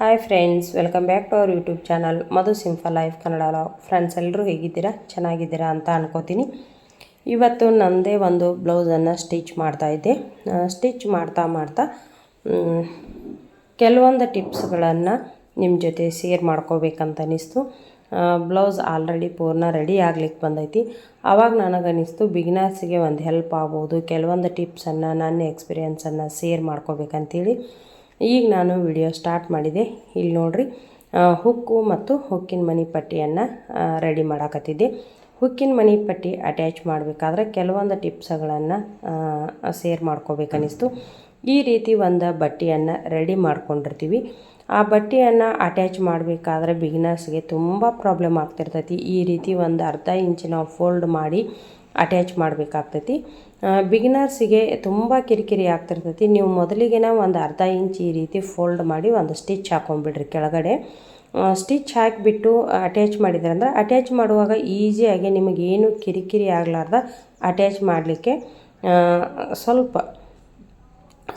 Hi friends welcome back to our YouTube channel Madhu simple life Kannada love friends ಎಲ್ಲರೂ ಹೇಗಿದ್ದೀರಾ? ಚೆನ್ನಾಗಿದ್ದೀರಾ ಅಂತ ಅನ್ಕೋತೀನಿ. ಇವತ್ತು ನನ್ನದೇ ಒಂದು ಬ್ಲೌಸನ್ನು ಸ್ಟಿಚ್ ಮಾಡ್ತಾಯಿದ್ದೆ ಸ್ಟಿಚ್ ಮಾಡ್ತಾ ಮಾಡ್ತಾ ಕೆಲವೊಂದು ಟಿಪ್ಸ್ಗಳನ್ನು ನಿಮ್ಮ ಜೊತೆ ಶೇರ್ ಮಾಡ್ಕೋಬೇಕಂತ ಅನ್ನಿಸ್ತು ಬ್ಲೌಸ್ ಆಲ್ರೆಡಿ ಪೂರ್ಣ ರೆಡಿ ಆಗ್ಲಿಕ್ಕೆ ಬಂದೈತಿ. ಆವಾಗ ನನಗನ್ನಿಸ್ತು ಬಿಗ್ನರ್ಸಿಗೆ ಒಂದು ಹೆಲ್ಪ್ ಆಗ್ಬೋದು. ಕೆಲವೊಂದು ಟಿಪ್ಸನ್ನು ನನ್ನ ಎಕ್ಸ್ಪೀರಿಯನ್ಸನ್ನು ಶೇರ್ ಮಾಡ್ಕೋಬೇಕಂತೇಳಿ. ಈಗ ನಾನು ವಿಡಿಯೋ ಸ್ಟಾರ್ಟ್ ಮಾಡಿದೆ. ಇಲ್ಲಿ ನೋಡ್ರಿ ಹುಕ್ಕು ಮತ್ತು ಹುಕ್ಕಿನ ಮನಿ ಪಟ್ಟಿಯನ್ನು ರೆಡಿ ಮಾಡಾಕತ್ತಿದ್ದೆ. ಹುಕ್ಕಿನ ಮನಿ ಪಟ್ಟಿ ಅಟ್ಯಾಚ್ ಮಾಡಬೇಕಾದ್ರೆ ಕೆಲವೊಂದು ಟಿಪ್ಸ್ಗಳನ್ನು ಸೇರ್ ಮಾಡ್ಕೋಬೇಕನ್ನಿಸ್ತು. ಈ ರೀತಿ ಒಂದು ಬಟ್ಟೆಯನ್ನು ರೆಡಿ ಮಾಡ್ಕೊಂಡಿರ್ತೀವಿ. ಆ ಬಟ್ಟೆಯನ್ನು ಅಟ್ಯಾಚ್ ಮಾಡಬೇಕಾದ್ರೆ ಬಿಗಿನರ್ಸ್ಗೆ ತುಂಬ ಪ್ರಾಬ್ಲಮ್ ಆಗ್ತಿರ್ತೈತಿ. ಈ ರೀತಿ ಒಂದು ಅರ್ಧ ಇಂಚ್ ನಾವು ಫೋಲ್ಡ್ ಮಾಡಿ ಅಟ್ಯಾಚ್ ಮಾಡಬೇಕಾಗ್ತೈತಿ. ಬಿಗಿನರ್ಸಿಗೆ ತುಂಬ ಕಿರಿಕಿರಿ ಆಗ್ತಿರ್ತೈತಿ. ನೀವು ಮೊದಲಿಗೆ ಒಂದು ಅರ್ಧ ಇಂಚ್ ಈ ರೀತಿ ಫೋಲ್ಡ್ ಮಾಡಿ ಒಂದು ಸ್ಟಿಚ್ ಹಾಕೊಂಡ್ಬಿಡ್ರಿ ಕೆಳಗಡೆ. ಸ್ಟಿಚ್ ಹಾಕಿಬಿಟ್ಟು ಅಟ್ಯಾಚ್ ಮಾಡಿದ್ರೆ ಅಂದ್ರೆ ಅಟ್ಯಾಚ್ ಮಾಡುವಾಗ ಈಸಿಯಾಗಿ ನಿಮಗೇನು ಕಿರಿಕಿರಿ ಆಗಲಾರ್ದ ಅಟ್ಯಾಚ್ ಮಾಡಲಿಕ್ಕೆ ಸ್ವಲ್ಪ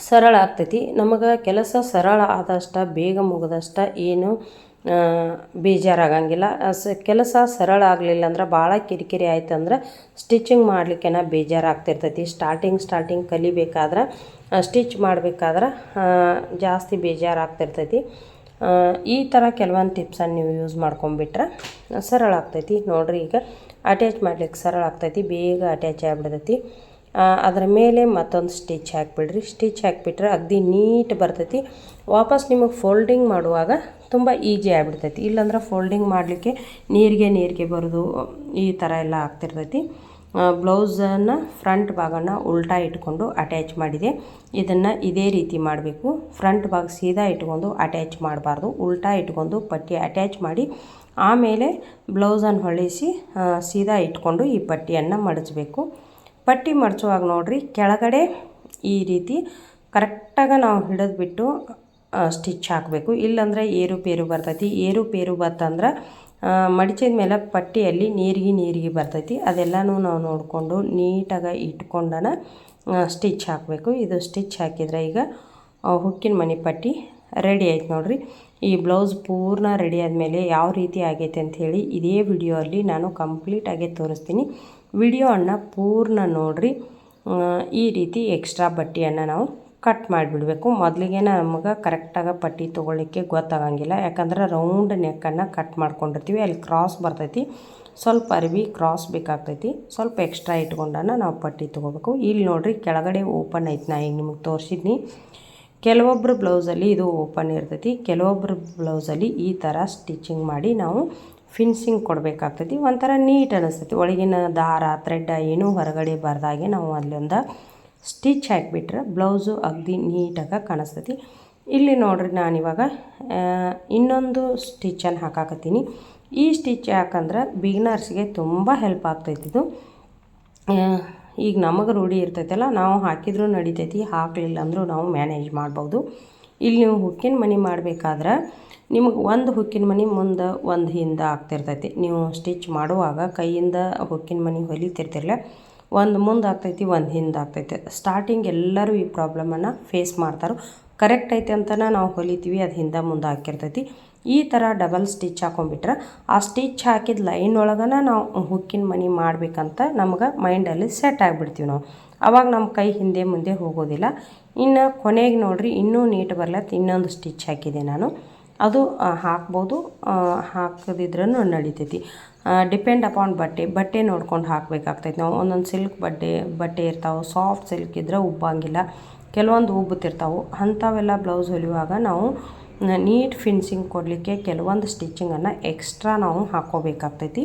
ಸರಳ ಆಗ್ತೈತಿ. ನಮಗೆ ಕೆಲಸ ಸರಳ ಆದಷ್ಟು, ಬೇಗ ಮುಗಿದಷ್ಟ ಏನು ಬೇಜಾರಾಗಂಗಿಲ್ಲ. ಸ, ಕೆಲಸ ಸರಳ ಆಗಲಿಲ್ಲ ಅಂದ್ರೆ ಭಾಳ ಕಿರಿಕಿರಿ ಆಯ್ತು ಅಂದ್ರೆ ಸ್ಟಿಚಿಂಗ್ ಮಾಡಲಿಕ್ಕೆನ ಬೇಜಾರಾಗ್ತಿರ್ತೈತಿ. ಸ್ಟಾರ್ಟಿಂಗ್ ಸ್ಟಾರ್ಟಿಂಗ್ ಕಲಿಬೇಕಾದ್ರೆ ಸ್ಟಿಚ್ ಮಾಡಬೇಕಾದ್ರೆ ಜಾಸ್ತಿ ಬೇಜಾರಾಗ್ತಿರ್ತೈತಿ. ಈ ಥರ ಕೆಲವೊಂದು ಟಿಪ್ಸನ್ನು ನೀವು ಯೂಸ್ ಮಾಡ್ಕೊಂಬಿಟ್ರೆ ಸರಳ ಆಗ್ತೈತಿ. ನೋಡಿರಿ ಈಗ ಅಟ್ಯಾಚ್ ಮಾಡ್ಲಿಕ್ಕೆ ಸರಳ ಆಗ್ತೈತಿ. ಬೇಗ ಅಟ್ಯಾಚ್ ಆಗಿಬಿಡ್ತೈತಿ. ಅದ್ರ ಮೇಲೆ ಮತ್ತೊಂದು ಸ್ಟಿಚ್ ಹಾಕಿಬಿಡ್ರಿ. ಸ್ಟಿಚ್ ಹಾಕಿಬಿಟ್ರೆ ಅಗದಿ ನೀಟ್ ಬರ್ತೈತಿ. ವಾಪಸ್ ನಿಮಗೆ ಫೋಲ್ಡಿಂಗ್ ಮಾಡುವಾಗ ತುಂಬ ಈಜಿ ಆಗಿಬಿಡ್ತೈತಿ. ಇಲ್ಲಾಂದ್ರೆ ಫೋಲ್ಡಿಂಗ್ ಮಾಡಲಿಕ್ಕೆ ನೀರಿಗೆ ನೀರಿಗೆ ಬರೋದು, ಈ ಥರ ಎಲ್ಲ ಆಗ್ತಿರ್ತೈತಿ. ಬ್ಲೌಸನ್ನು ಫ್ರಂಟ್ ಭಾಗನ ಉಲ್ಟಾ ಇಟ್ಕೊಂಡು ಅಟ್ಯಾಚ್ ಮಾಡಿದೆ. ಇದನ್ನು ಇದೇ ರೀತಿ ಮಾಡಬೇಕು. ಫ್ರಂಟ್ ಭಾಗ ಸೀದಾ ಇಟ್ಕೊಂಡು ಅಟ್ಯಾಚ್ ಮಾಡಬಾರ್ದು. ಉಲ್ಟಾ ಇಟ್ಕೊಂಡು ಪಟ್ಟಿ ಅಟ್ಯಾಚ್ ಮಾಡಿ ಆಮೇಲೆ ಬ್ಲೌಸನ್ನು ಹೊಳಿಸಿ ಸೀದಾ ಇಟ್ಕೊಂಡು ಈ ಪಟ್ಟಿಯನ್ನು ಮಡಚಬೇಕು. ಪಟ್ಟಿ ಮಡಚುವಾಗ ನೋಡಿರಿ ಕೆಳಗಡೆ ಈ ರೀತಿ ಕರೆಕ್ಟಾಗಿ ನಾವು ಹಿಡಿದ್ಬಿಟ್ಟು ಸ್ಟಿಚ್ ಹಾಕಬೇಕು. ಇಲ್ಲಾಂದ್ರೆ ಏರುಪೇರು ಬರ್ತೈತಿ. ಏರುಪೇರು ಬರ್ತಂದ್ರೆ ಮಡಿಚಿದ ಮೇಲೆ ಪಟ್ಟಿಯಲ್ಲಿ ನೀರಿಗೆ ನೀರಿಗೆ ಬರ್ತೈತಿ. ಅದೆಲ್ಲನೂ ನಾವು ನೋಡಿಕೊಂಡು ನೀಟಾಗಿ ಇಟ್ಕೊಂಡನ ಸ್ಟಿಚ್ ಹಾಕಬೇಕು. ಇದು ಸ್ಟಿಚ್ ಹಾಕಿದ್ರೆ ಈಗ ಹುಕ್ಕಿನ ಮನೆ ಪಟ್ಟಿ ರೆಡಿ ಆಯ್ತು ನೋಡಿರಿ. ಈ ಬ್ಲೌಸ್ ಪೂರ್ಣ ರೆಡಿ ಆದಮೇಲೆ ಯಾವ ರೀತಿ ಆಗೈತೆ ಅಂಥೇಳಿ ಇದೇ ವಿಡಿಯೋ ಅಲ್ಲಿ ನಾನು ಕಂಪ್ಲೀಟಾಗಿ ತೋರಿಸ್ತೀನಿ. ವಿಡಿಯೋವನ್ನು ಪೂರ್ಣ ನೋಡ್ರಿ. ಈ ರೀತಿ ಎಕ್ಸ್ಟ್ರಾ ಬಟ್ಟೆಯನ್ನು ನಾವು ಕಟ್ ಮಾಡಿಬಿಡಬೇಕು. ಮೊದಲಿಗೆ ನಮಗೆ ಕರೆಕ್ಟಾಗಿ ಪಟ್ಟಿ ತೊಗೊಳ್ಳಿಕ್ಕೆ ಗೊತ್ತಾಗಂಗಿಲ್ಲ. ಯಾಕಂದ್ರೆ ರೌಂಡ್ ನೆಕ್ಕನ್ನು ಕಟ್ ಮಾಡ್ಕೊಂಡಿರ್ತೀವಿ. ಅಲ್ಲಿ ಕ್ರಾಸ್ ಬರ್ತೈತಿ. ಸ್ವಲ್ಪ ಅರಿವಿ ಕ್ರಾಸ್ ಬೇಕಾಗ್ತೈತಿ. ಸ್ವಲ್ಪ ಎಕ್ಸ್ಟ್ರಾ ಇಟ್ಕೊಂಡನ ನಾವು ಪಟ್ಟಿ ತೊಗೋಬೇಕು. ಇಲ್ಲಿ ನೋಡ್ರಿ ಕೆಳಗಡೆ ಓಪನ್ ಐತಿ ನಾ ಈಗ ನಿಮಗೆ ತೋರಿಸಿದ್ನಿ. ಕೆಲವೊಬ್ಬರು ಬ್ಲೌಸಲ್ಲಿ ಇದು ಓಪನ್ ಇರ್ತೈತಿ. ಕೆಲವೊಬ್ಬರು ಬ್ಲೌಸಲ್ಲಿ ಈ ಥರ ಸ್ಟಿಚಿಂಗ್ ಮಾಡಿ ನಾವು ಫಿನಿಶಿಂಗ್ ಕೊಡಬೇಕಾಗ್ತೈತಿ. ಒಂಥರ ನೀಟ್ ಅನ್ನಿಸ್ತೈತಿ ಒಳಗಿನ ದಾರ ಥ್ರೆಡ್ ಏನೂ ಹೊರಗಡೆ ಬರ್ದಾಗೆ ನಾವು ಅಲ್ಲೊಂದು ಸ್ಟಿಚ್ ಹಾಕಿಬಿಟ್ರೆ ಬ್ಲೌಸು ಅಗದಿ ನೀಟಾಗಿ ಕಾಣಿಸ್ತೈತಿ. ಇಲ್ಲಿ ನೋಡ್ರಿ ನಾನಿವಾಗ ಇನ್ನೊಂದು ಸ್ಟಿಚನ್ನು ಹಾಕಾಕತ್ತೀನಿ. ಈ ಸ್ಟಿಚ್ ಯಾಕಂದ್ರೆ ಬಿಗಿನರ್ಸ್ಗೆ ತುಂಬ ಹೆಲ್ಪ್ ಆಗ್ತೈತಿ ಇದು. ಈಗ ನಮಗೆ ರೂಢಿ ಇರ್ತೈತಲ್ಲ, ನಾವು ಹಾಕಿದ್ರೂ ನಡಿತೈತಿ, ಹಾಕಲಿಲ್ಲ ಅಂದರೂ ನಾವು ಮ್ಯಾನೇಜ್ ಮಾಡ್ಬೋದು. ಇಲ್ಲಿ ನೀವು ಹುಕ್ಕಿನ ಮನಿ ಮಾಡಬೇಕಾದ್ರೆ ನಿಮಗೆ ಒಂದು ಹುಕ್ಕಿನ ಮನೆ ಮುಂದೆ ಒಂದು ಹಿಂದೆ ಆಗ್ತಿರ್ತೈತಿ. ನೀವು ಸ್ಟಿಚ್ ಮಾಡುವಾಗ ಕೈಯಿಂದ ಹುಕ್ಕಿನ ಮನೆ ಹೊಲಿತಿರ್ತಿರಲ್ಲ ಒಂದು ಮುಂದೆ ಆಗ್ತೈತಿ, ಒಂದು ಹಿಂದೆ ಆಗ್ತೈತಿ. ಸ್ಟಾರ್ಟಿಂಗ್ ಎಲ್ಲರೂ ಈ ಪ್ರಾಬ್ಲಮನ್ನು ಫೇಸ್ ಮಾಡ್ತಾರೆ. ಕರೆಕ್ಟ್ ಐತೆ ಅಂತನ ನಾವು ಹೊಲಿತೀವಿ, ಅದು ಹಿಂದೆ ಮುಂದೆ ಹಾಕಿರ್ತೈತಿ ಈ ಥರ ಡಬಲ್ ಸ್ಟಿಚ್ ಹಾಕೊಂಡ್ಬಿಟ್ರೆ ಆ ಸ್ಟಿಚ್ ಹಾಕಿದ ಲೈನ್ ಒಳಗನ ನಾವು ಹುಕ್ಕಿನ ಮನೆ ಮಾಡಬೇಕಂತ ನಮ್ಗೆ ಮೈಂಡಲ್ಲಿ ಸೆಟ್ ಆಗಿಬಿಡ್ತೀವಿ ನಾವು. ಅವಾಗ ನಮ್ಮ ಕೈ ಹಿಂದೆ ಮುಂದೆ ಹೋಗೋದಿಲ್ಲ. ಇನ್ನು ಕೊನೆಗೆ ನೋಡಿರಿ, ಇನ್ನೂ ನೀಟ್ ಬರ್ಲತ್ತ ಇನ್ನೊಂದು ಸ್ಟಿಚ್ ಹಾಕಿದೆ ನಾನು. ಅದು ಹಾಕ್ಬೋದು. ಹಾಕದಿದ್ರೂ ನಡಿತೈತಿ. ಡಿಪೆಂಡ್ ಅಪಾನ್ ಬಟ್ಟೆ. ಬಟ್ಟೆ ನೋಡ್ಕೊಂಡು ಹಾಕಬೇಕಾಗ್ತೈತಿ. ನಾವು ಒಂದೊಂದು ಸಿಲ್ಕ್ ಬಟ್ಟೆ ಬಟ್ಟೆ ಇರ್ತಾವೆ. ಸಾಫ್ಟ್ ಸಿಲ್ಕ್ ಇದ್ರೆ ಉಬ್ಬಂಗಿಲ್ಲ. ಕೆಲವೊಂದು ಉಬ್ಬುತ್ತಿರ್ತಾವೆ. ಅಂಥವೆಲ್ಲ ಬ್ಲೌಸ್ ಹೊಲಿಯುವಾಗ ನಾವು ನೀಟ್ ಫಿನಿಶಿಂಗ್ ಕೊಡಲಿಕ್ಕೆ ಕೆಲವೊಂದು ಸ್ಟಿಚಿಂಗನ್ನು ಎಕ್ಸ್ಟ್ರಾ ನಾವು ಹಾಕ್ಕೋಬೇಕಾಗ್ತೈತಿ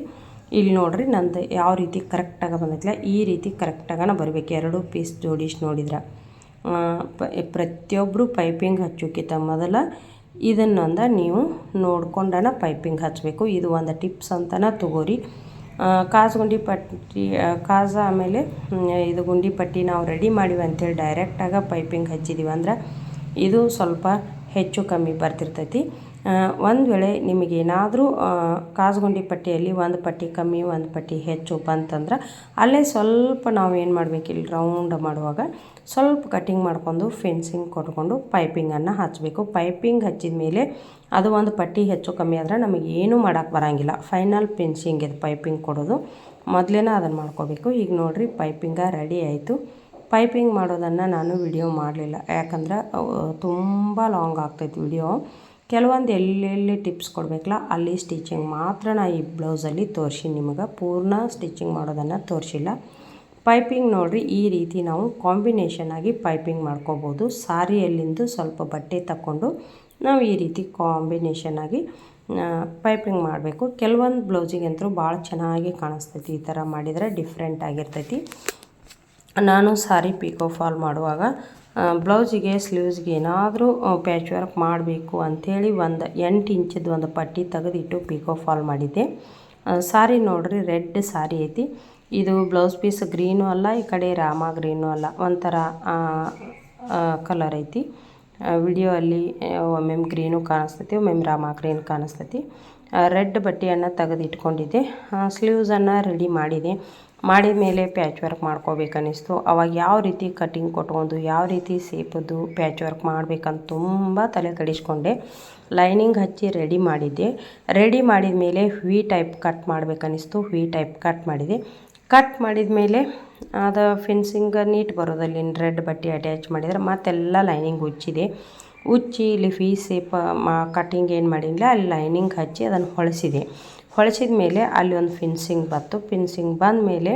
ಇಲ್ಲಿ ನೋಡ್ರಿ ನಂದು ಯಾವ ರೀತಿ ಕರೆಕ್ಟಾಗಿ ಬಂದೈತಿಲ್ಲ ಈ ರೀತಿ ಕರೆಕ್ಟಾಗನ ಬರಬೇಕು. ಎರಡು ಪೀಸ್ ಜೋಡಿಸಿ ನೋಡಿದ್ರೆ. ಪ್ರತಿಯೊಬ್ಬರು ಪೈಪಿಂಗ್ ಹಚ್ಚೋಕ್ಕಿಂತ ಮೊದಲ ಇದನ್ನೊಂದು ನೀವು ನೋಡ್ಕೊಂಡನ ಪೈಪಿಂಗ್ ಹಚ್ಚಬೇಕು ಇದು ಒಂದು ಟಿಪ್ಸ್ ಅಂತನ ತಗೋರಿ. ಕಾಸು ಗುಂಡಿ ಪಟ್ಟಿ ಕಾಸ ಆಮೇಲೆ ಇದು ಗುಂಡಿ ಪಟ್ಟಿ ನಾವು ರೆಡಿ ಮಾಡಿವಿ ಅಂತೇಳಿ ಡೈರೆಕ್ಟಾಗಿ ಪೈಪಿಂಗ್ ಹಚ್ಚಿದ್ದೀವಿ ಅಂದ್ರೆ ಇದು ಸ್ವಲ್ಪ ಹೆಚ್ಚು ಕಮ್ಮಿ ಬರ್ತಿರ್ತೈತಿ. ಒಂದು ವೇಳೆ ನಿಮಗೇನಾದರೂ ಕಾಸುಗುಂಡಿ ಪಟ್ಟಿಯಲ್ಲಿ ಒಂದು ಪಟ್ಟಿ ಕಮ್ಮಿ, ಒಂದು ಪಟ್ಟಿ ಹೆಚ್ಚು ಬಂತಂದ್ರೆ ಅಲ್ಲೇ ಸ್ವಲ್ಪ ನಾವು ಏನು ಮಾಡಬೇಕು, ಇಲ್ಲಿ ರೌಂಡ್ ಮಾಡುವಾಗ ಸ್ವಲ್ಪ ಕಟ್ಟಿಂಗ್ ಮಾಡ್ಕೊಂಡು ಫೆನ್ಸಿಂಗ್ ಕೊಟ್ಕೊಂಡು ಪೈಪಿಂಗನ್ನು ಹಚ್ಚಬೇಕು ಪೈಪಿಂಗ್ ಹಚ್ಚಿದ ಮೇಲೆ ಅದು ಒಂದು ಪಟ್ಟಿ ಹೆಚ್ಚು ಕಮ್ಮಿ ಆದರೆ ನಮಗೆ ಏನೂ ಮಾಡೋಕ್ಕೆ ಬರೋಂಗಿಲ್ಲ. ಫೈನಲ್ ಫೆನ್ಸಿಂಗ್ ಇದು ಪೈಪಿಂಗ್ ಕೊಡೋದು. ಮೊದಲೇನ ಅದನ್ನು ಮಾಡ್ಕೋಬೇಕು. ಈಗ ನೋಡಿರಿ ಪೈಪಿಂಗ ರೆಡಿ ಆಯಿತು. ಪೈಪಿಂಗ್ ಮಾಡೋದನ್ನು ನಾನು ವಿಡಿಯೋ ಮಾಡಲಿಲ್ಲ. ಯಾಕಂದ್ರೆ ತುಂಬ ಲಾಂಗ್ ಆಗ್ತೈತಿ ವಿಡಿಯೋ ಕೆಲವೊಂದು ಎಲ್ಲೆಲ್ಲಿ ಟಿಪ್ಸ್ ಕೊಡಬೇಕಲ್ಲ, ಅಲ್ಲಿ ಸ್ಟಿಚಿಂಗ್ ಮಾತ್ರ ನಾ ಈ ಬ್ಲೌಸಲ್ಲಿ ತೋರಿಸಿ ನಿಮಗೆ. ಪೂರ್ಣ ಸ್ಟಿಚಿಂಗ್ ಮಾಡೋದನ್ನು ತೋರಿಸಿಲ್ಲ. ಪೈಪಿಂಗ್ ನೋಡಿರಿ, ಈ ರೀತಿ ನಾವು ಕಾಂಬಿನೇಷನ್ ಆಗಿ ಪೈಪಿಂಗ್ ಮಾಡ್ಕೋಬೋದು. ಸಾರಿಯಲ್ಲಿಂದು ಸ್ವಲ್ಪ ಬಟ್ಟೆ ತಕ್ಕೊಂಡು ನಾವು ಈ ರೀತಿ ಕಾಂಬಿನೇಷನ್ ಆಗಿ ಪೈಪಿಂಗ್ ಮಾಡಬೇಕು. ಕೆಲವೊಂದು ಬ್ಲೌಸಿಗಂತೂ ಭಾಳ ಚೆನ್ನಾಗಿ ಕಾಣಿಸ್ತೈತಿ. ಈ ಥರ ಮಾಡಿದರೆ ಡಿಫ್ರೆಂಟ್ ಆಗಿರ್ತೈತಿ. ನಾನು ಸಾರಿ ಪಿಕೋ ಫಾಲ್ ಮಾಡುವಾಗ ಬ್ಲೌಸಿಗೆ, ಸ್ಲೀವ್ಸ್ಗೆ ಏನಾದರೂ ಪ್ಯಾಚ್ ವರ್ಕ್ ಮಾಡಬೇಕು ಅಂಥೇಳಿ ಒಂದು ಎಂಟು ಇಂಚದ ಒಂದು ಪಟ್ಟಿ ತೆಗೆದಿಟ್ಟು ಪಿಕೋ ಫಾಲ್ ಮಾಡಿದ್ದೆ. ಸಾರಿ ನೋಡ್ರಿ, ರೆಡ್ ಸಾರಿ ಐತಿ. ಇದು ಬ್ಲೌಸ್ ಪೀಸ್ ಗ್ರೀನು ಅಲ್ಲ, ಈ ಕಡೆ ರಾಮ ಗ್ರೀನು ಅಲ್ಲ. ಒಂಥರ ಕಲರ್ ಐತಿ. ವಿಡಿಯೋ ಅಲ್ಲಿ ಒಮ್ಮೊಮ್ಮೆ ಗ್ರೀನು ಕಾಣಿಸ್ತೈತಿ, ಒಮ್ಮೊಮ್ಮೆ ರಾಮ ಗ್ರೀನ್ ಕಾಣಿಸ್ತೈತಿ. ರೆಡ್ ಬಟ್ಟೆಯನ್ನು ತೆಗೆದಿಟ್ಕೊಂಡಿದ್ದೆ. ಸ್ಲೀವ್ಸನ್ನು ರೆಡಿ ಮಾಡಿದೆ. ಮಾಡಿದ ಮೇಲೆ ಪ್ಯಾಚ್ ವರ್ಕ್ ಮಾಡ್ಕೋಬೇಕನ್ನಿಸ್ತು. ಅವಾಗ ಯಾವ ರೀತಿ ಕಟ್ಟಿಂಗ್ ಕೊಟ್ಕೊಂಡು, ಯಾವ ರೀತಿ ಸೇಪದ್ದು ಪ್ಯಾಚ್ ವರ್ಕ್ ಮಾಡ್ಬೇಕಂತ ತುಂಬ ತಲೆ ಕಡಿಸ್ಕೊಂಡೆ. ಲೈನಿಂಗ್ ಹಚ್ಚಿ ರೆಡಿ ಮಾಡಿದ್ದೆ. ರೆಡಿ ಮಾಡಿದ ಮೇಲೆ ವಿ ಟೈಪ್ ಕಟ್ ಮಾಡ್ಬೇಕನ್ನಿಸ್ತು. ವಿ ಟೈಪ್ ಕಟ್ ಮಾಡಿದೆ. ಕಟ್ ಮಾಡಿದ ಮೇಲೆ ಅದು ಫಿನ್ಸಿಂಗ್ ನೀಟ್ ಬರೋದಲ್ಲಿ ರೆಡ್ ಬಟ್ಟೆ ಅಟ್ಯಾಚ್ ಮಾಡಿದರೆ ಮತ್ತೆಲ್ಲ ಲೈನಿಂಗ್ ಉಚ್ಚಿದೆ. ಉಚ್ಚಿ ಇಲ್ಲಿ ಫೀ ಸೇಪ್ ಮಾ ಕಟ್ಟಿಂಗ್ ಏನು ಮಾಡಿಲ್ಲ ಅಲ್ಲಿ ಲೈನಿಂಗ್ ಹಚ್ಚಿ ಅದನ್ನು ಹೊಳಿಸಿದೆ. ಹೊಳಿಸಿದ ಮೇಲೆ ಅಲ್ಲಿ ಒಂದು ಫಿನ್ಸಿಂಗ್ ಬಂತು. ಫಿನ್ಸಿಂಗ್ ಬಂದ ಮೇಲೆ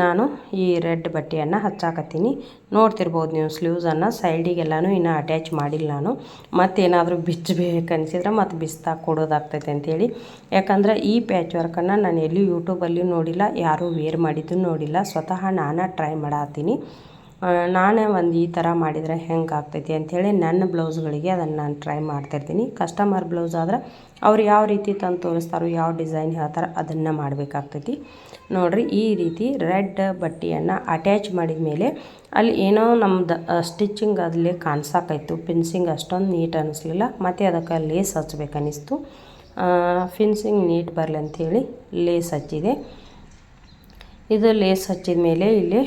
ನಾನು ಈ ರೆಡ್ ಬಟ್ಟೆಯನ್ನು ಹಚ್ಚಾಕತ್ತೀನಿ. ನೋಡ್ತಿರ್ಬೋದು ನೀವು ಸ್ಲೀವ್ಸನ್ನು ಸೈಡಿಗೆಲ್ಲನೂ ಇನ್ನೂ ಅಟ್ಯಾಚ್ ಮಾಡಿಲ್ಲ ನಾನು. ಮತ್ತೇನಾದರೂ ಬಿಚ್ಚಬೇಕನ್ಸಿದ್ರೆ ಮತ್ತು ಬಿಸ್ತಾ ಕೊಡೋದಾಗ್ತೈತೆ ಅಂತೇಳಿ. ಯಾಕಂದ್ರೆ ಈ ಪ್ಯಾಚ್ ವರ್ಕನ್ನು ನಾನು ಎಲ್ಲಿ ಯೂಟ್ಯೂಬಲ್ಲಿ ನೋಡಿಲ್ಲ, ಯಾರೂ ವೇರ್ ಮಾಡಿದ್ದು ನೋಡಿಲ್ಲ. ಸ್ವತಃ ನಾನು ಟ್ರೈ ಮಾಡತ್ತೀನಿ. ನಾನೇ ಒಂದು ಈ ಥರ ಮಾಡಿದರೆ ಹೆಂಗೆ ಆಗ್ತೈತಿ ಅಂಥೇಳಿ ನನ್ನ ಬ್ಲೌಸ್ಗಳಿಗೆ ಅದನ್ನು ನಾನು ಟ್ರೈ ಮಾಡ್ತಿರ್ತೀನಿ. ಕಸ್ಟಮರ್ ಬ್ಲೌಸ್ ಆದ್ರೆ ಅವ್ರು ಯಾವ ರೀತಿ ತಂದು ತೋರಿಸ್ತಾರೋ, ಯಾವ ಡಿಸೈನ್ ಹೇಳ್ತಾರೆ ಅದನ್ನು ಮಾಡಬೇಕಾಗ್ತೈತಿ. ನೋಡಿರಿ, ಈ ರೀತಿ ರೆಡ್ ಬಟ್ಟೆಯನ್ನು ಅಟ್ಯಾಚ್ ಮಾಡಿದ ಮೇಲೆ ಅಲ್ಲಿ ಏನೋ ನಮ್ದು ಸ್ಟಿಚಿಂಗ್ ಅದಲ್ಲಿ ಕಾಣಿಸಾಕಾಯ್ತು. ಫಿನ್ಸಿಂಗ್ ಅಷ್ಟೊಂದು ನೀಟ್ ಅನ್ನಿಸ್ಲಿಲ್ಲ ಮತ್ತು ಅದಕ್ಕೆ ಲೇಸ್ ಹಚ್ಚಬೇಕನ್ನಿಸ್ತು ಫಿನ್ಸಿಂಗ್ ನೀಟ್ ಬರಲಿ ಅಂಥೇಳಿ ಲೇಸ್ ಹಚ್ಚಿದೆ. ಇದು ಲೇಸ್ ಹಚ್ಚಿದ ಮೇಲೆ ಇಲ್ಲಿ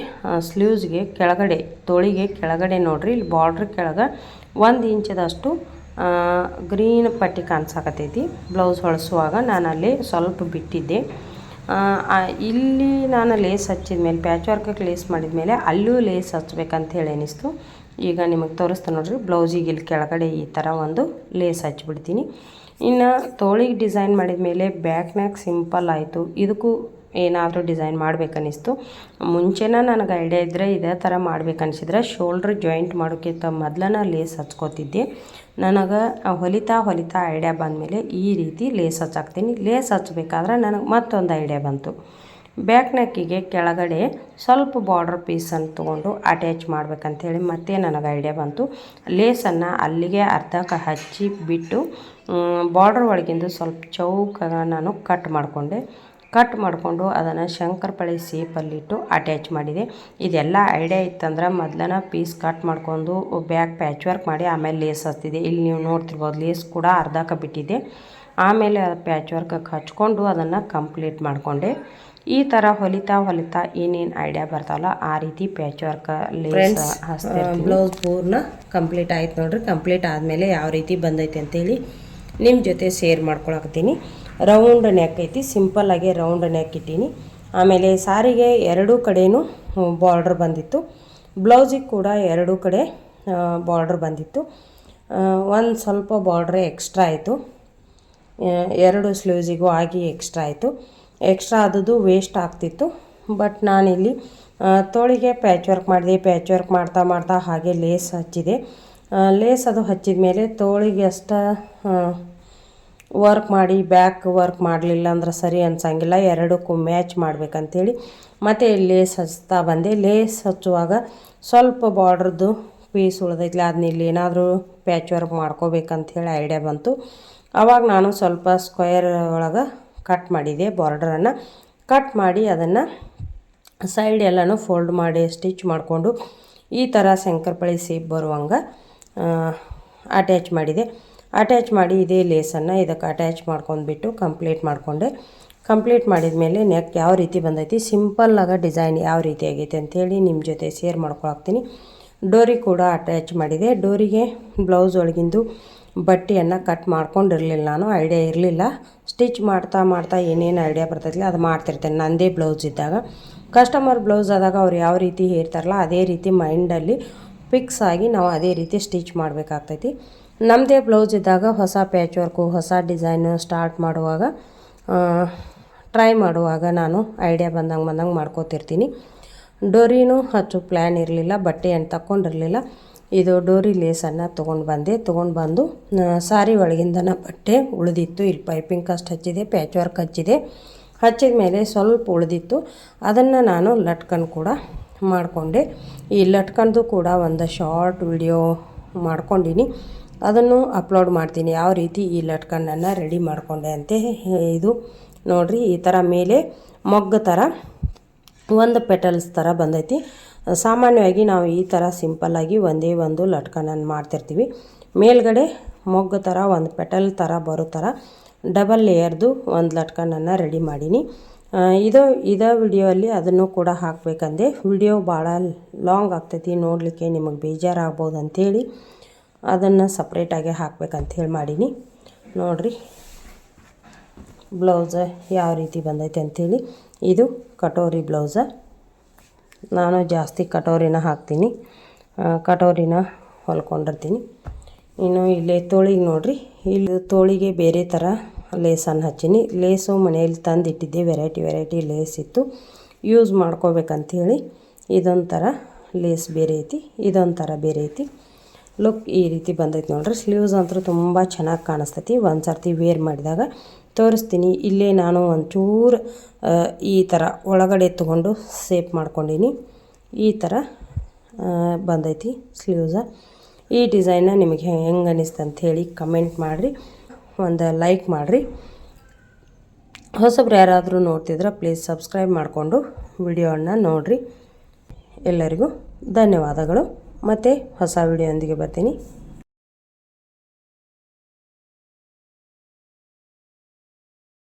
ಸ್ಲೀವ್ಸ್ಗೆ ಕೆಳಗಡೆ, ತೋಳಿಗೆ ಕೆಳಗಡೆ ನೋಡಿರಿ, ಇಲ್ಲಿ ಬಾರ್ಡ್ರ್ ಕೆಳಗೆ ಒಂದು ಇಂಚದಷ್ಟು ಗ್ರೀನ್ ಪಟ್ಟಿ ಕಾಣಿಸಾಕತ್ತೈತಿ. ಬ್ಲೌಸ್ ಹೊಲಿಸುವಾಗ ನಾನು ಅಲ್ಲಿ ಸ್ವಲ್ಪ ಬಿಟ್ಟಿದ್ದೆ. ಇಲ್ಲಿ ನಾನು ಲೇಸ್ ಹಚ್ಚಿದ ಮೇಲೆ ಪ್ಯಾಚ್ ವರ್ಕಕ್ಕೆ ಲೇಸ್ ಮಾಡಿದ ಮೇಲೆ ಅಲ್ಲೂ ಲೇಸ್ ಹಚ್ಬೇಕಂತ ಹೇಳಿ ಅನಿಸ್ತು. ಈಗ ನಿಮಗೆ ತೋರಿಸ್ತಾ ನೋಡ್ರಿ ಬ್ಲೌಸಿಗೆ ಇಲ್ಲಿ ಕೆಳಗಡೆ ಈ ಥರ ಒಂದು ಲೇಸ್ ಹಚ್ಬಿಡ್ತೀನಿ ಇನ್ನು ತೋಳಿಗೆ ಡಿಸೈನ್ ಮಾಡಿದ ಮೇಲೆ ಬ್ಯಾಕ್ನಾಗ ಸಿಂಪಲ್ ಆಯಿತು. ಇದಕ್ಕೂ ಏನಾದರೂ ಡಿಸೈನ್ ಮಾಡಬೇಕನ್ನಿಸ್ತು. ಮುಂಚೆನೇ ನನಗೆ ಐಡಿಯಾ ಇದ್ದರೆ ಇದೇ ಥರ ಮಾಡಬೇಕನ್ನಿಸಿದ್ರೆ ಶೋಲ್ಡ್ರ್ ಜಾಯಿಂಟ್ ಮಾಡೋಕ್ಕಿಂತ ಮೊದಲನ ಲೇಸ್ ಹಚ್ಕೋತಿದ್ದೆ. ನನಗೆ ಹೊಲಿತಾ ಹೊಲಿತಾ ಐಡಿಯಾ ಬಂದಮೇಲೆ ಈ ರೀತಿ ಲೇಸ್ ಹಚ್ಚಾಕ್ತೀನಿ. ಲೇಸ್ ಹಚ್ಚಬೇಕಾದ್ರೆ ನನಗೆ ಮತ್ತೊಂದು ಐಡಿಯಾ ಬಂತು. ಬ್ಯಾಕ್ ನೆಕ್ಕಿಗೆ ಕೆಳಗಡೆ ಸ್ವಲ್ಪ ಬಾರ್ಡ್ರ್ ಪೀಸನ್ನು ತೊಗೊಂಡು ಅಟ್ಯಾಚ್ ಮಾಡ್ಬೇಕಂತೇಳಿ ಮತ್ತೆ ನನಗೆ ಐಡಿಯಾ ಬಂತು. ಲೇಸನ್ನು ಅಲ್ಲಿಗೆ ಅರ್ಧಕ್ಕೆ ಹಚ್ಚಿ ಬಿಟ್ಟು ಬಾರ್ಡ್ರ್ ಒಳಗಿಂದು ಸ್ವಲ್ಪ ಚೌಕ ನಾನು ಕಟ್ ಮಾಡಿಕೊಂಡೆ. ಕಟ್ ಮಾಡಿಕೊಂಡು ಅದನ್ನು ಶಂಕರಪಳೆ ಸೇಪಲ್ಲಿಟ್ಟು ಅಟ್ಯಾಚ್ ಮಾಡಿದೆ. ಇದೆಲ್ಲ ಐಡಿಯಾ ಇತ್ತಂದ್ರೆ ಮೊದಲನ ಪೀಸ್ ಕಟ್ ಮಾಡ್ಕೊಂಡು ಬ್ಯಾಕ್ ಪ್ಯಾಚ್ ವರ್ಕ್ ಮಾಡಿ ಆಮೇಲೆ ಲೇಸ್ ಹಚ್ತಿದೆ ಇಲ್ಲಿ ನೀವು ನೋಡ್ತಿರ್ಬೋದು ಲೇಸ್ ಕೂಡ ಅರ್ಧಕ್ಕೆ ಬಿಟ್ಟಿದೆ. ಆಮೇಲೆ ಪ್ಯಾಚ್ ವರ್ಕಕ್ಕೆ ಹಚ್ಕೊಂಡು ಅದನ್ನು ಕಂಪ್ಲೀಟ್ ಮಾಡಿಕೊಂಡೆ. ಈ ಥರ ಹೊಲಿತಾ ಹೊಲಿತಾ ಏನೇನು ಐಡಿಯಾ ಬರ್ತಾವಲ್ಲ ಆ ರೀತಿ ಪ್ಯಾಚ್ ವರ್ಕ್ ಲೇಸ್ ಬ್ಲೌಸ್ ಪೂರ್ಣ ಕಂಪ್ಲೀಟ್ ಆಯ್ತು ನೋಡ್ರಿ. ಕಂಪ್ಲೀಟ್ ಆದಮೇಲೆ ಯಾವ ರೀತಿ ಬಂದೈತೆ ಅಂತೇಳಿ ನಿಮ್ಮ ಜೊತೆ ಶೇರ್ ಮಾಡ್ಕೊಳಕತ್ತೀನಿ. ರೌಂಡ್ ನೆಕ್ ಐತಿ ಸಿಂಪಲ್ಲಾಗಿ ರೌಂಡ್ ನೆಕ್ ಇಟ್ಟೀನಿ. ಆಮೇಲೆ ಸಾರಿಗೆ ಎರಡೂ ಕಡೆಯೂ ಬಾರ್ಡ್ರ್ ಬಂದಿತ್ತು. ಬ್ಲೌಸಿಗೆ ಕೂಡ ಎರಡೂ ಕಡೆ ಬಾರ್ಡ್ರ್ ಬಂದಿತ್ತು. ಒಂದು ಸ್ವಲ್ಪ ಬಾರ್ಡ್ರ್ ಎಕ್ಸ್ಟ್ರಾ ಆಯಿತು. ಎರಡು ಸ್ಲೀವ್ಸಿಗೂ ಆಗಿ ಎಕ್ಸ್ಟ್ರಾ ಆಯಿತು. ಎಕ್ಸ್ಟ್ರಾ ಆದದ್ದು ವೇಸ್ಟ್ ಆಗ್ತಿತ್ತು. ಬಟ್ ನಾನಿಲ್ಲಿ ತೋಳಿಗೆ ಪ್ಯಾಚ್ ವರ್ಕ್ ಮಾಡಿದೆ. ಪ್ಯಾಚ್ ವರ್ಕ್ ಮಾಡ್ತಾ ಮಾಡ್ತಾ ಹಾಗೆ ಲೇಸ್ ಹಚ್ಚಿದೆ. ಲೇಸ್ ಅದು ಹಚ್ಚಿದ ಮೇಲೆ ತೋಳಿಗೆ ಅಷ್ಟು ವರ್ಕ್ ಮಾಡಿ ಬ್ಯಾಕ್ ವರ್ಕ್ ಮಾಡಲಿಲ್ಲ ಅಂದ್ರೆ ಸರಿ ಅನ್ಸಂಗಿಲ್ಲ. ಎರಡಕ್ಕೂ ಮ್ಯಾಚ್ ಮಾಡ್ಬೇಕಂತೇಳಿ ಮತ್ತು ಲೇಸ್ ಹಚ್ತಾ ಬಂದೆ. ಲೇಸ್ ಹಚ್ಚುವಾಗ ಸ್ವಲ್ಪ ಬಾರ್ಡ್ರದ್ದು ಪೀಸ್ ಉಳಿದೈತಿಲ್ಲ ಅದನ್ನ ಇಲ್ಲಿ ಏನಾದರೂ ಪ್ಯಾಚ್ ವರ್ಕ್ ಮಾಡ್ಕೋಬೇಕಂಥೇಳಿ ಐಡಿಯಾ ಬಂತು. ಆವಾಗ ನಾನು ಸ್ವಲ್ಪ ಸ್ಕ್ವೇರ್ ಒಳಗೆ ಕಟ್ ಮಾಡಿದೆ ಬಾರ್ಡ್ರನ್ನು ಕಟ್ ಮಾಡಿ ಅದನ್ನು ಸೈಡ್ ಎಲ್ಲನೂ ಫೋಲ್ಡ್ ಮಾಡಿ ಸ್ಟಿಚ್ ಮಾಡಿಕೊಂಡು ಈ ಥರ ಶಂಕರ್ಪಳಿ ಸೇಪ್ ಬರುವಂಗೆ ಅಟ್ಯಾಚ್ ಮಾಡಿದೆ. ಅಟ್ಯಾಚ್ ಮಾಡಿ ಇದೇ ಲೇಸನ್ನು ಇದಕ್ಕೆ ಅಟ್ಯಾಚ್ ಮಾಡ್ಕೊಂಡ್ಬಿಟ್ಟು ಕಂಪ್ಲೀಟ್ ಮಾಡಿಕೊಂಡೆ. ಕಂಪ್ಲೀಟ್ ಮಾಡಿದ ಮೇಲೆ ನೆಕ್ ಯಾವ ರೀತಿ ಬಂದೈತಿ? ಸಿಂಪಲ್ಲಾಗ ಡಿಸೈನ್ ಯಾವ ರೀತಿ ಆಗೈತೆ ಅಂಥೇಳಿ ನಿಮ್ಮ ಜೊತೆ ಶೇರ್ ಮಾಡ್ಕೊಳಕ್ತೀನಿ ಡೋರಿ ಕೂಡ ಅಟ್ಯಾಚ್ ಮಾಡಿದೆ. ಡೋರಿಗೆ ಬ್ಲೌಸ್ ಒಳಗಿಂದು ಬಟ್ಟೆಯನ್ನು ಕಟ್ ಮಾಡ್ಕೊಂಡಿರಲಿಲ್ಲ ನಾನು. ಐಡಿಯಾ ಇರಲಿಲ್ಲ. ಸ್ಟಿಚ್ ಮಾಡ್ತಾ ಮಾಡ್ತಾ ಏನೇನು ಐಡಿಯಾ ಬರ್ತೈತಿ ಅದು ಮಾಡ್ತಿರ್ತೇನೆ. ನನ್ನದೇ ಬ್ಲೌಸ್ ಇದ್ದಾಗ. ಕಸ್ಟಮರ್ ಬ್ಲೌಸ್ ಆದಾಗ ಅವ್ರು ಯಾವ ರೀತಿ ಹೇರ್ತಾರಲ್ಲ ಅದೇ ರೀತಿ ಮೈಂಡಲ್ಲಿ ಫಿಕ್ಸ್ ಆಗಿ ನಾವು ಅದೇ ರೀತಿ ಸ್ಟಿಚ್ ಮಾಡಬೇಕಾಗ್ತೈತಿ. ನಮ್ಮದೇ ಬ್ಲೌಸ್ ಇದ್ದಾಗ ಹೊಸ ಪ್ಯಾಚ್ ವರ್ಕು ಹೊಸ ಡಿಸೈನು ಸ್ಟಾರ್ಟ್ ಮಾಡುವಾಗ ಟ್ರೈ ಮಾಡುವಾಗ ನಾನು ಐಡಿಯಾ ಬಂದಂಗೆ ಬಂದಂಗೆ ಮಾಡ್ಕೋತಿರ್ತೀನಿ. ಡೋರಿನೂ ಹಚ್ಚು ಪ್ಲ್ಯಾನ್ ಇರಲಿಲ್ಲ, ಬಟ್ಟೆ ಏನು ತಗೊಂಡಿರಲಿಲ್ಲ ಇದು ಡೋರಿ ಲೇಸನ್ನು ತೊಗೊಂಡು ಬಂದೆ. ತೊಗೊಂಡು ಬಂದು ಸಾರಿ ಒಳಗಿಂದನ ಬಟ್ಟೆ ಉಳಿದಿತ್ತು. ಇಲ್ಲಿ ಪೈಪಿಂಗ್ ಕಷ್ಟ ಹಚ್ಚಿದೆ ಪ್ಯಾಚ್ ವರ್ಕ್ ಹಚ್ಚಿದೆ. ಹಚ್ಚಿದ ಮೇಲೆ ಸ್ವಲ್ಪ ಉಳಿದಿತ್ತು. ಅದನ್ನು ನಾನು ಲಟ್ಕನ್ ಕೂಡ ಮಾಡಿಕೊಂಡೆ. ಈ ಲಟ್ಕನ್ದು ಕೂಡ ಒಂದು ಶಾರ್ಟ್ ವಿಡಿಯೋ ಮಾಡ್ಕೊಂಡಿನಿ. ಅದನ್ನು ಅಪ್ಲೋಡ್ ಮಾಡ್ತೀನಿ. ಯಾವ ರೀತಿ ಈ ಲಟ್ಕಣ್ಣನ್ನು ರೆಡಿ ಮಾಡಿಕೊಂಡೆ ಅಂತ ಇದು ನೋಡಿರಿ, ಈ ಥರ ಮೇಲೆ ಮೊಗ್ಗು ಥರ ಒಂದು ಪೆಟಲ್ಸ್ ಥರ ಬಂದೈತಿ. ಸಾಮಾನ್ಯವಾಗಿ ನಾವು ಈ ಥರ ಸಿಂಪಲ್ಲಾಗಿ ಒಂದೇ ಒಂದು ಲಟ್ಕಣ್ಣನ್ನು ಮಾಡ್ತಿರ್ತೀವಿ. ಮೇಲ್ಗಡೆ ಮೊಗ್ಗು ಥರ ಒಂದು ಪೆಟಲ್ ಥರ ಬರೋ ಥರ ಡಬಲ್ ಲೇಯರ್ದು ಒಂದು ಲಟ್ಕಣ್ಣನ್ನು ರೆಡಿ ಮಾಡೀನಿ. ಇದು, ಇದೇ ವಿಡಿಯೋ ಅದನ್ನು ಕೂಡ ಹಾಕಬೇಕಂದೆ. ವಿಡಿಯೋ ಭಾಳ ಲಾಂಗ್ ಆಗ್ತೈತಿ, ನೋಡಲಿಕ್ಕೆ ನಿಮಗೆ ಬೇಜಾರಾಗ್ಬೋದು ಅಂಥೇಳಿ ಅದನ್ನು ಸಪ್ರೇಟಾಗಿ ಹಾಕ್ಬೇಕಂತ ಹೇಳಿ ಮಾಡೀನಿ. ನೋಡಿರಿ ಬ್ಲೌಸ ಯಾವ ರೀತಿ ಬಂದೈತೆ ಅಂಥೇಳಿ ಇದು ಕಟೋರಿ ಬ್ಲೌಸ ನಾನು ಜಾಸ್ತಿ ಕಟೋರಿನ ಹಾಕ್ತೀನಿ. ಕಟೋರಿನ ಹೊಲ್ಕೊಂಡಿರ್ತೀನಿ. ಇನ್ನು ಇಲ್ಲಿ ತೋಳಿಗೆ ನೋಡಿರಿ. ಇಲ್ಲಿ ತೋಳಿಗೆ ಬೇರೆ ಥರ ಲೇಸನ್ನು ಹಚ್ಚೀನಿ. ಲೇಸು ಮನೆಯಲ್ಲಿ ತಂದಿಟ್ಟಿದ್ದೆ. ವೆರೈಟಿ ವೆರೈಟಿ ಲೇಸ್ ಇತ್ತು. ಯೂಸ್ ಮಾಡ್ಕೋಬೇಕಂಥೇಳಿ ಇದೊಂಥರ ಲೇಸ್ ಬೇರೆ ಐತಿ. ಇದೊಂಥರ ಬೇರೆ ಐತಿ. ಲುಕ್ ಈ ರೀತಿ ಬಂದೈತೆ ನೋಡ್ರಿ. ಸ್ಲೀವ್ಸ್ ಅಂತೂ ತುಂಬ ಚೆನ್ನಾಗಿ ಕಾಣಿಸ್ತೈತಿ. ಒಂದು ಸರ್ತಿ ವೇರ್ ಮಾಡಿದಾಗ ತೋರಿಸ್ತೀನಿ. ಇಲ್ಲೇ ನಾನು ಒಂಚೂರು ಈ ಥರ ಒಳಗಡೆ ತೊಗೊಂಡು ಸೇಪ್ ಮಾಡ್ಕೊಂಡೀನಿ. ಈ ಥರ ಬಂದೈತಿ ಸ್ಲೀವ್ಸ ಈ ಡಿಸೈನ ನಿಮಗೆ ಹೆಂಗೆ ಅಂತ ಅಂಥೇಳಿ ಕಮೆಂಟ್ ಮಾಡಿರಿ. ಒಂದು ಲೈಕ್ ಮಾಡಿರಿ. ಹೊಸಬ್ರು ಯಾರಾದರೂ ನೋಡ್ತಿದ್ರೆ ಪ್ಲೀಸ್ ಸಬ್ಸ್ಕ್ರೈಬ್ ಮಾಡಿಕೊಂಡು ವಿಡಿಯೋನ ನೋಡಿರಿ. ಎಲ್ಲರಿಗೂ ಧನ್ಯವಾದಗಳು. ಮತ್ತು ಹೊಸ ವಿಡಿಯೊಂದಿಗೆ ಬರ್ತೀನಿ.